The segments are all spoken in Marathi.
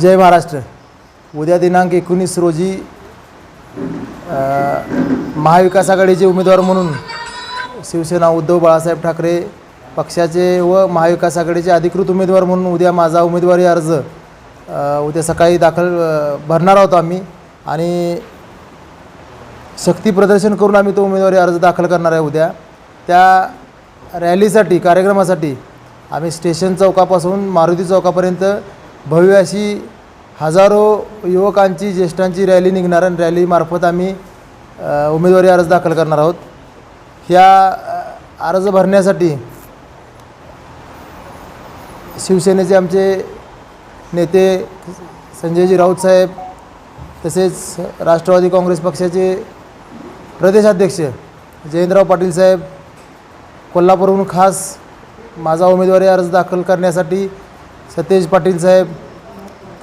जय महाराष्ट्र. उद्या दिनांक एकोणीस रोजी महाविकास आघाडीचे उमेदवार म्हणून शिवसेना उद्धव बाळासाहेब ठाकरे पक्षाचे व महाविकास आघाडीचे अधिकृत उमेदवार म्हणून उद्या माझा उमेदवारी अर्ज उद्या सकाळी दाखल भरणार आहोत आम्ही आणि शक्ती प्रदर्शन करून आम्ही तो उमेदवारी अर्ज दाखल करणार आहे उद्या. त्या रॅलीसाठी कार्यक्रमासाठी आम्ही स्टेशन चौकापासून मारुती चौकापर्यंत भव्य अशी हजारो युवकांची ज्येष्ठांची रॅली निघणार आणि रॅलीमार्फत आम्ही उमेदवारी अर्ज दाखल करणार आहोत. ह्या अर्ज भरण्यासाठी शिवसेनेचे आमचे नेते संजयजी राऊत साहेब तसेच राष्ट्रवादी काँग्रेस पक्षाचे प्रदेशाध्यक्ष जयंतराव पाटील साहेब कोल्हापूरहून खास माझा उमेदवारी अर्ज दाखल करण्यासाठी सतेज पाटील साहेब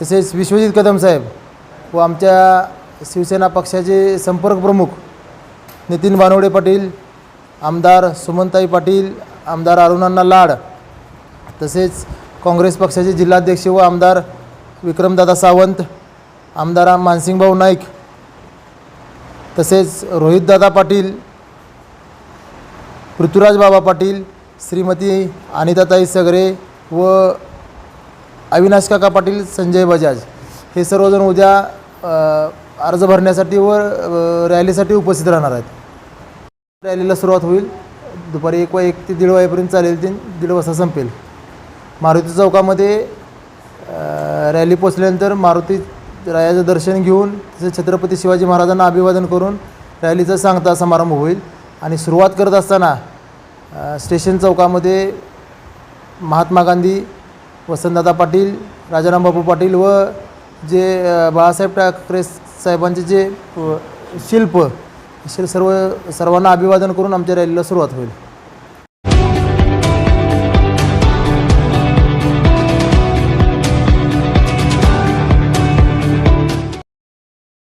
तसेच विश्वजित कदम साहेब व आमच्या शिवसेना पक्षाचे संपर्क प्रमुख नितीन बानवडे पाटील आमदार सुमनताई पाटील आमदार अरुणांना लाड तसेच काँग्रेस पक्षाचे जिल्हाध्यक्ष व आमदार विक्रमदादा सावंत आमदार मानसिंगभाऊ नाईक तसेच रोहितदादा पाटील पृथ्वीराज बाबा पाटील श्रीमती अनिताताई सगरे व अविनाश काका पाटील संजय बजाज हे सर्वजण उद्या अर्ज भरण्यासाठी व रॅलीसाठी उपस्थित राहणार आहेत. रॅलीला सुरुवात होईल. दुपारी एक वा एक ते दीड वाजेपर्यंत चालेल ते. दीड वाजता संपेल. मारुती चौकामध्ये रॅली पोचल्यानंतर मारुती रायाचं दर्शन घेऊन तसेच छत्रपती शिवाजी महाराजांना अभिवादन करून रॅलीचा सांगता समारंभ होईल. आणि सुरुवात करत असताना स्टेशन चौकामध्ये महात्मा गांधी वसंतदादा पाटील राजारामबाबू पाटील व जे बाळासाहेब ठाकरे साहेबांचे जे शिल्प असे सर्व सर्वांना अभिवादन करून आमच्या रॅलीला सुरुवात होईल.